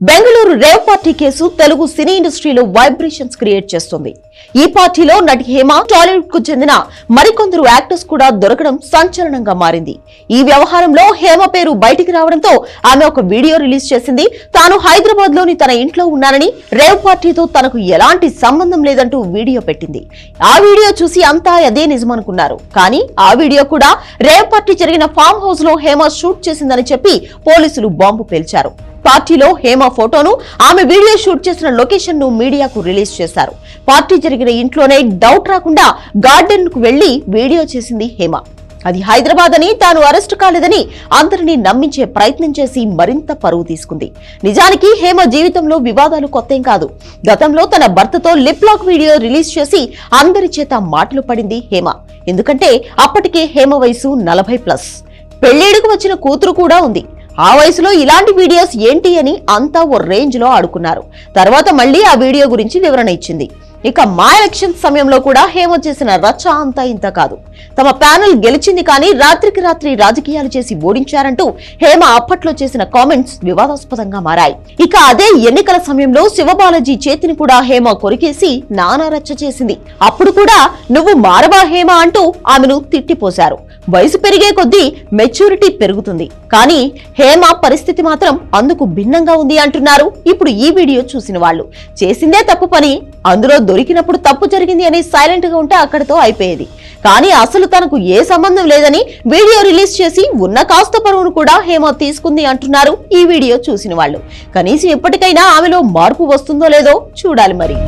Bengaluru rave party case Telugu cine ఇండస్ట్రీలో vibrations create చేస్తుంది. ఈ పార్టీలో నటి హేమ టాలీవుడ్కు చెందిన మరికొందరు యాక్టర్స్ కూడా దొరకడం సంచలనంగా మారింది. ఈ వ్యవహారంలో హేమ పేరు బయటికి రావడంతో ఆమె ఒక వీడియో రిలీజ్ చేసింది. తాను హైదరాబాద్లోని తన ఇంట్లో ఉన్నానని రేవ్ పార్టీతో తనకు ఎలాంటి సంబంధం లేదంటూ వీడియో పెట్టింది. ఆ వీడియో చూసి అంతా అదే నిజమనుకున్నారు. కానీ ఆ వీడియో కూడా రేవ్ పార్టీ జరిగిన ఫామ్ హౌస్లో హేమ షూట్ చేసిందని చెప్పి పోలీసులు బాంబు పేల్చారు. పార్టీలో హేమ ఫోటోను ఆమె వీడియో షూట్ చేసిన లొకేషన్ను మీడియాకు రిలీజ్ చేశారు. పార్టీ జరిగిన ఇంట్లోనే డౌట్ రాకుండా గార్డెన్కు వెళ్ళి వీడియో చేసింది హేమ. అది హైదరాబాద్ అని తాను అరెస్ట్ కాలేదని అందరినీ నమ్మించే ప్రయత్నం చేసి మరింత పరువు తీసుకుంది. నిజానికి హేమ జీవితంలో వివాదాలు కొత్తేం కాదు. గతంలో తన భర్తతో లిప్ లాక్ వీడియో రిలీజ్ చేసి అందరి చేత మాటలు పడింది హేమ. ఎందుకంటే అప్పటికే హేమ వయసు నలభై ప్లస్. పెళ్ళేడుకు వచ్చిన కూతురు కూడా ఉంది. ఆ వయసులో ఇలాంటి వీడియోస్ ఏంటి అని అంతా ఓ రేంజ్లో ఆడుకున్నారు. తర్వాత మళ్ళీ ఆ వీడియో గురించి వివరణ ఇచ్చింది. ఇక మా ఎలక్షన్ సమయంలో కూడా హేమ చేసిన రచ్చ అంతా ఇంత కాదు. తమ ప్యానెల్ గెలిచింది కానీ రాత్రికి రాత్రి రాజకీయాలు చేసి ఓడించారంటూ హేమ అప్పట్లో చేసిన కామెంట్స్ వివాదాస్పదంగా మారాయి. ఇక అదే ఎన్నికల సమయంలో శివబాలాజీ చేతిని కూడా హేమ కొరికేసి నానా రచ్చ చేసింది. అప్పుడు కూడా నువ్వు మారవా హేమ అంటూ ఆమెను తిట్టిపోశారు. వయసు పెరిగే కొద్దీ మెచ్యూరిటీ పెరుగుతుంది. కానీ హేమ పరిస్థితి మాత్రం అందుకు భిన్నంగా ఉంది అంటున్నారు. ఇప్పుడు ఈ వీడియో చూసిన వాళ్ళు. చేసిందే తప్పు పని అందులో దొరికినప్పుడు తప్పు జరిగింది అని సైలెంట్గా ఉంటే అక్కడితో అయిపోయేది. కానీ అసలు తనకు ఏ సంబంధం లేదని వీడియో రిలీజ్ చేసి ఉన్న కాస్త పరువును కూడా హేమ తీసుకుంది అంటున్నారు ఈ వీడియో చూసిన వాళ్ళు. కనీసం ఎప్పటికైనా ఆమెలో మార్పు వస్తుందో లేదో చూడాలి మరి.